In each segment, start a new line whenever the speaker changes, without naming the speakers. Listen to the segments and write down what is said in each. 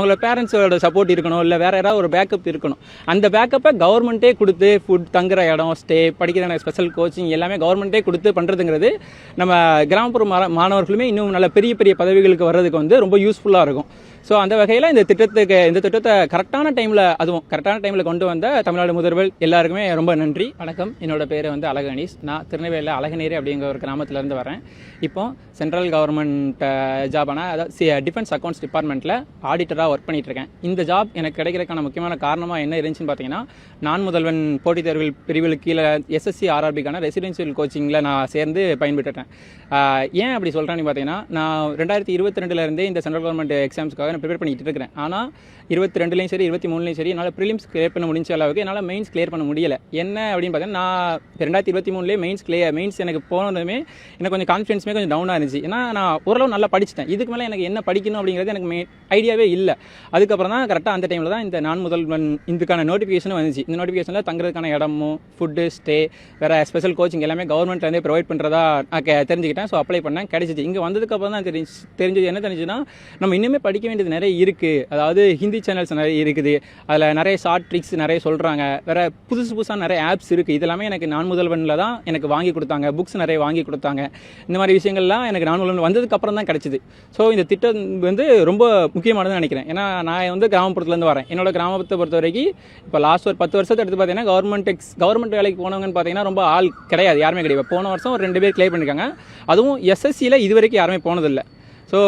அவங்கள பேரண்ட்ஸோட சப்போர்ட் இருக்கணும் இல்லை வேறு யாராவது ஒரு பேக்கப் இருக்கணும். அந்த பேக்கப்பை கவர்மெண்ட்டே கொடுத்து ஃபுட் தங்குற இடம் ஸ்டே படிக்கிற ஸ்பெஷல் கோச்சிங் எல்லாமே கவர்மெண்ட்டே கொடுத்து பண்ணுறதுங்கிறது நம்ம கிராமப்புற மாணவர்களுமே இன்னும் நல்ல பெரிய பெரிய பதவிகளுக்கு வர்றதுக்கு வந்து ரொம்ப யூஸ்ஃபுல்லாக இருக்கும். ஸோ அந்த வகையில் இந்த திட்டத்துக்கு இந்த திட்டத்தை கரெக்டான டைமில் அதுவும் கரெக்டான டைமில் கொண்டு வந்த தமிழ்நாடு முதல்வர் எல்லாருக்குமே ரொம்ப நன்றி. வணக்கம். என்னோட பேர் வந்து அழகணீஷ் நான் திருநெல்வேலியில் அழகநீர் அப்படிங்கிற ஒரு கிராமத்துலேருந்து வரேன். இப்போ சென்ட்ரல் கவர்மெண்ட் ஜாபான அதாவது டிஃபென்ஸ் அக்கௌண்ட்ஸ் டிபார்ட்மெண்ட்டில் ஆடிட்டராக ஒர்க் பண்ணிகிட்டு இருக்கேன். இந்த ஜாப் எனக்கு கிடைக்கிறதுக்கான முக்கியமான காரணமாக என்ன இருந்துச்சுன்னு பார்த்தீங்கன்னா நான் முதல்வன் போட்டித் தேர்வில் பிரிவில் கீழே எஸ்எஸ்சி ஆர்ஆர்பிக்கான ரெசிடென்ஷியல் கோச்சிங்கில் நான் சேர்ந்து பயன்பெற்றுட்டேன். ஏன் அப்படி சொல்கிறேன்னு பார்த்தீங்கன்னா நான் ரெண்டாயிரத்தி இருபத்தி ரெண்டுலேருந்தே இந்த சென்ட்ரல் கவர்மெண்ட் எக்ஸாம்ஸ்க்காக நான் ப்ரிப்பேர் பண்ணிக்கிட்டு இருக்கிறேன். ஆனால் இருபத்தி ரெண்டுலையும் சரி இருபத்தி மூணுலையும் சரி என்னால் ப்ரிலிம்ஸ் கிளியர் பண்ண முடிஞ்ச அளவுக்கு என்னால் மெயின்ஸ் கிளியர் பண்ண முடியலை. என்ன அப்படின்னு பார்த்தீங்கன்னா நான் ரெண்டாயிரத்தி இருபத்தி மூணுலேயே மெயின்ஸ் கிளியர் மெயின்ஸ் எனக்கு போனதுமே எனக்கு கொஞ்சம் கான்ஃபிடன்ஸுமே கொஞ்சம் டவுனாக இருந்துச்சு. ஏன்னா நான் ஓரளவு நல்லா படிச்சிட்டேன். இதுக்கு மேலே எனக்கு என்ன படிக்கணும் அப்படிங்கிறது எனக்கு மெயின் ஐடியாவே இல்லை. அதுக்கப்புறம் தான் கரெக்டாக அந்த டைமில் தான் இந்த நான் முதல்வன் இதுக்கான நோட்டிஃபிகேஷனும் வந்துச்சு. இந்த நோட்டிஃபிகேஷனில் தங்குறதுக்கான இடமும் ஃபுட்டு ஸ்டே வேறு ஸ்பெஷல் கோச்சிங் எல்லாமே கவர்மெண்ட்லேருந்தே ப்ரொவைட் பண்ணுறதா நான் தெரிஞ்சுக்கிட்டேன். ஸோ அப்ளை பண்ணேன். கிடைச்சிச்சு. இங்கே வந்ததுக்கப்புறம் தான் தெரிஞ்சு தெரிஞ்சது என்ன தெரிஞ்சுன்னா நம்ம இன்னுமே படிக்க வேண்டிய வேண்டியது நிறைய இருக்குது அதாவது ஹிந்தி சேனல்ஸ் நிறைய இருக்குது. அதில் நிறைய ஷார்ட் ட்ரிக்ஸ் நிறைய சொல்கிறாங்க வேறு புதுசு புதுசாக நிறைய ஆப்ஸ் இருக்குது இதெல்லாமே எனக்கு நான் முதல்வனில் தான் எனக்கு வாங்கி கொடுத்தாங்க. புக்ஸ் நிறைய வாங்கி கொடுத்தாங்க. இந்த மாதிரி விஷயங்கள்லாம் எனக்கு நான் முதல்வன் வந்ததுக்கப்புறம் தான் கிடச்சிது. ஸோ இந்த திட்டம் வந்து ரொம்ப முக்கியமானதுன்னு நினைக்கிறேன். ஏன்னா நான் வந்து கிராமப்புறத்துலேருந்து வரேன். என்னோட கிராமத்தை பொறுத்த வரைக்கும் இப்போ லாஸ்ட் ஒரு பத்து வருஷத்தை எடுத்து பார்த்தீங்கன்னா கவர்மெண்ட் எக்ஸ் கவர்மெண்ட் வேலைக்கு போனவங்கன்னு பார்த்தீங்கன்னா ரொம்ப ஆள் கிடையாது. யாருமே கிடையாது. போன வருஷம் ஒரு ரெண்டு பேர் கிளை பண்ணியிருக்காங்க அதுவும் எஸ்எஸ்சியில் இது வரைக்கும் யாருமே போனதில்லை. ஸோ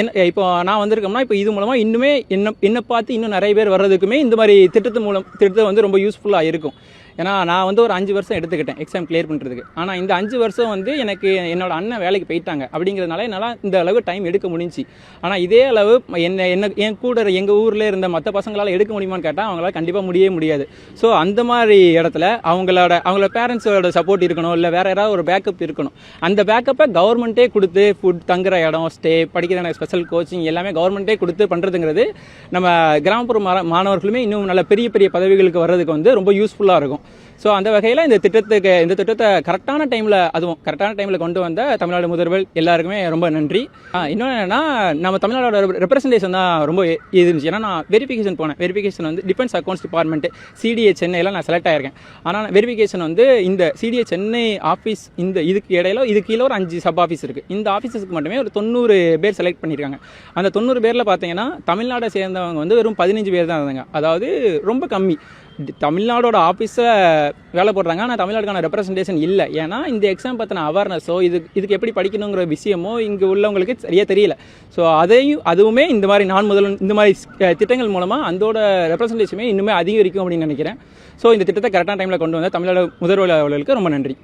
என்ன இப்போ நான் வந்திருக்கோம்னா இப்போ இது மூலமாக இன்னுமே என்ன என்னை பார்த்து இன்னும் நிறைய பேர் வர்றதுக்குமே இந்த மாதிரி திட்டத்து மூலம் திட்டத்தை வந்து ரொம்ப யூஸ்ஃபுல்லாக இருக்கும். ஏன்னா நான் வந்து ஒரு அஞ்சு வருஷம் எடுத்துக்கிட்டேன் எக்ஸாம் கிளியர் பண்ணுறதுக்கு ஆனால் இந்த அஞ்சு வருஷம் வந்து எனக்கு என்னோட அண்ணன் வேலைக்கு போயிட்டாங்க. அப்படிங்கிறதுனால என்னால் இந்த அளவு டைம் எடுக்க முடிஞ்சுச்சு. ஆனால் இதே அளவு என்ன என்ன என் கூட எங்கள் ஊரில் இருந்த மற்ற பசங்களால் எடுக்க முடியுமான்னு கேட்டால் அவங்களால கண்டிப்பாக முடியவே முடியாது. ஸோ அந்த மாதிரி இடத்துல அவங்களோட அவங்களோட பேரண்ட்ஸோட சப்போர்ட் இருக்கணும் இல்லை வேறு யாராவது ஒரு பேக்கப் இருக்கணும். அந்த பேக்கப்பை கவர்மெண்ட்டே கொடுத்து ஃபுட் தங்குற இடம் ஸ்டே படிக்கிற ஸ்பெஷல் கோச்சிங் எல்லாமே கவர்மெண்ட்டே கொடுத்து பண்ணுறதுங்கிறது நம்ம கிராமப்புற மாணவர்களுமே இன்னும் நல்ல பெரிய பெரிய பதவிகளுக்கு வர்றதுக்கு வந்து ரொம்ப யூஸ்ஃபுல்லாக இருக்கும். ஸோ அந்த வகையில் இந்த திட்டத்துக்கு இந்த திட்டத்தை கரெக்டான டைமில் அதுவும் கரெக்டான டைமில் கொண்டு வந்த தமிழ்நாடு முதல்வர் எல்லாருக்குமே ரொம்ப நன்றி. இன்னொன்று என்னன்னா நம்ம தமிழ்நாடோட ரெப்ரஸன்டேஷன் தான் ரொம்ப இது இருந்துச்சு. ஏன்னா நான் வெரிஃபிகேஷன் போனேன். வெரிஃபிகேஷன் வந்து டிஃபென்ஸ் அக்கௌண்ட்ஸ் டிபார்ட்மெண்ட் சிடிஏ சென்னையில் நான் செலக்ட் ஆயிருக்கேன். ஆனால் வெரிஃபிகேஷன் வந்து இந்த சிடிஏ சென்னை ஆஃபீஸ் இந்த இதுக்கு இடையில இது கீழே ஒரு அஞ்சு சப் ஆஃபீஸ் இருக்குது இந்த ஆஃபீஸஸ்க்கு மட்டுமே ஒரு தொண்ணூறு பேர் செலக்ட் பண்ணியிருக்காங்க அந்த தொண்ணூறு பேரில் பார்த்தீங்கன்னா தமிழ்நாடை சேர்ந்தவங்க வந்து வெறும் பதினஞ்சு பேர் தான் இருந்தாங்க அதாவது ரொம்ப கம்மி. தமிழ்நாடோட ஆஃபீஸில் வேலை போடுறாங்க. ஆனால் தமிழ்நாடுக்கான ரெப்ரசன்டேஷன் இல்லை. ஏன்னா இந்த எக்ஸாம் பற்றின அவேர்னஸோ இது இதுக்கு எப்படி படிக்கணுங்கிற விஷயமோ இங்கே உள்ளவங்களுக்கு சரியாக தெரியல. ஸோ அதையும் அதுவுமே இந்த மாதிரி நான் முதல் இந்த மாதிரி திட்டங்கள் மூலமாக அந்தோட ரெப்ரசன்டேஷனுமே இன்னுமே அதிகரிக்கும் அப்படின்னு நினைக்கிறேன். ஸோ இந்த திட்டத்தை கரெக்டான டைமில் கொண்டு வந்த தமிழ்நாடு முதல்வர் அவர்களுக்கு ரொம்ப நன்றி.